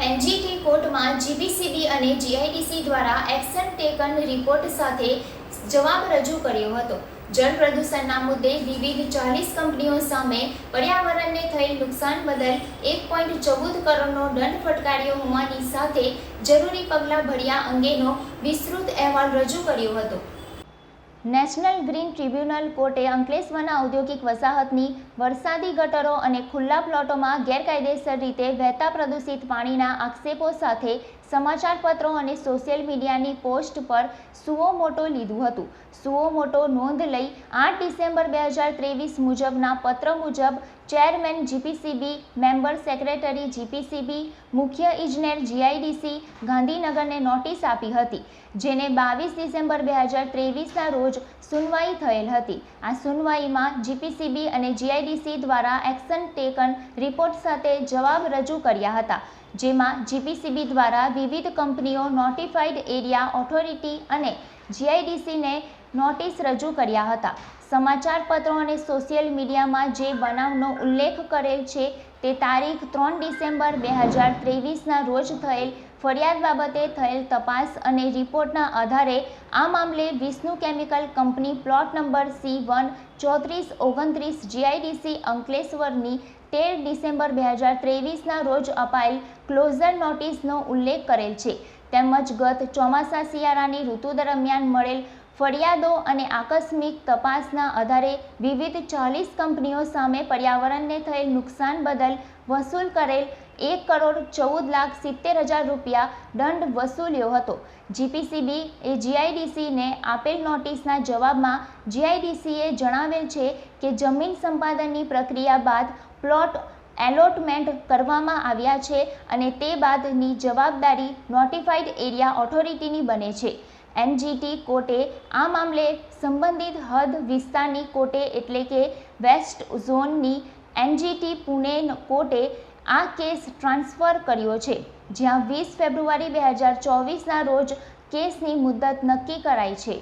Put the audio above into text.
NGT કોર્ટમાં જીબીસીબી અને GIDC દ્વારા એક્શન ટેકન રિપોર્ટ સાથે જવાબ રજૂ કર્યો હતો. જળ પ્રદૂષણના મુદ્દે વિવિધ ચાલીસ કંપનીઓ સામે પર્યાવરણને થયેલ નુકસાન બદલ એક પોઈન્ટ ચૌદ કરોડનો દંડ ફટકાર્યો હોવાની સાથે જરૂરી પગલાં ભર્યા અંગેનો વિસ્તૃત અહેવાલ રજૂ કર્યો હતો. નેશનલ ગ્રીન ટ્રિબ્યુનલ કોર્ટે અંકલેશ્વરના ઔદ્યોગિક વસાહતની વરસાદી ગટરો અને ખુલ્લા પ્લોટોમાં ગેરકાયદેસર રીતે વહેતા પ્રદૂષિત પાણીના આક્ષેપો સાથે સમાચારપત્રો અને સોશિયલ મીડિયાની પોસ્ટ પર સુઓ મોટો લીધું હતું. સુઓ મોટો નોંધ લઈ આઠ ડિસેમ્બર બે હજાર ત્રેવીસ મુજબના પત્ર મુજબ chairman GPCB, member secretary GPCB, મુખ્ય ઇજનેર જીઆઈડીસી ગાંધીનગરને નોટિસ આપી હતી, જેને બાવીસ ડિસેમ્બર બે હજાર ત્રેવીસના રોજ સુનવાઈ થયેલ હતી. આ સુનવાઈમાં જીપીસીબી અને જીઆઈડીસી દ્વારા એક્શન ટેકન રિપોર્ટ સાથે જવાબ રજૂ કર્યા હતા, જેમાં જીપીસીબી દ્વારા વિવિધ કંપનીઓ નોટિફાઈડ એરિયા ઓથોરિટી અને જીઆઈડીસીને નોટિસ રજૂ કર્યા હતા. સમાચાર પત્રો અને સોશિયલ મીડિયામાં જે બનાવનો ઉલ્લેખ કરેલ છે તે તારીખ ત્રણ ડિસેમ્બર બે હજાર ત્રેવીસના રોજ થયેલ ફરિયાદ બાબતે થયેલ તપાસ અને રિપોર્ટના આધારે આ મામલે Vishnu chemical company plot number C one ચોત્રીસ ઓગણત્રીસ જીઆઈડીસી અંકલેશ્વરની તેર ડિસેમ્બર બે હજાર ત્રેવીસના રોજ અપાયેલ ક્લોઝર નોટિસનો ઉલ્લેખ કરેલ છે. તેમજ ગત ચોમાસા શિયાળાની ઋતુ દરમિયાન મળેલ ફરિયાદો અને આકસ્મિક તપાસના આધારે વિવિધ ચાલીસ કંપનીઓ સામે પર્યાવરણને થયેલ નુકસાન બદલ વસૂલ કરેલ એક કરોડ ચૌદ લાખ સિત્તેર હજાર રૂપિયા દંડ વસૂલ્યો હતો. જીપીસીબી એ જીઆઈડીસીને આપેલ નોટિસના જવાબમાં જીઆઈડીસીએ જણાવેલ છે કે જમીન સંપાદનની પ્રક્રિયા બાદ પ્લોટ એલોટમેન્ટ કરવામાં આવ્યા છે અને તે બાદની જવાબદારી નોટિફાઈડ એરિયા ઓથોરિટીની બને છે. એનજીટી કોર્ટે આ મામલે સંબંધિત હદ વિસ્તારની કોર્ટે એટલે કે વેસ્ટ ઝોનની એનજીટી પુણે કોર્ટે આ કેસ ટ્રાન્સફર કર્યો છે. જ્યાં વીસ ફેબ્રુઆરી બે હજાર ચોવીસના રોજ કેસની મુદત નક્કી કરાઈ છે.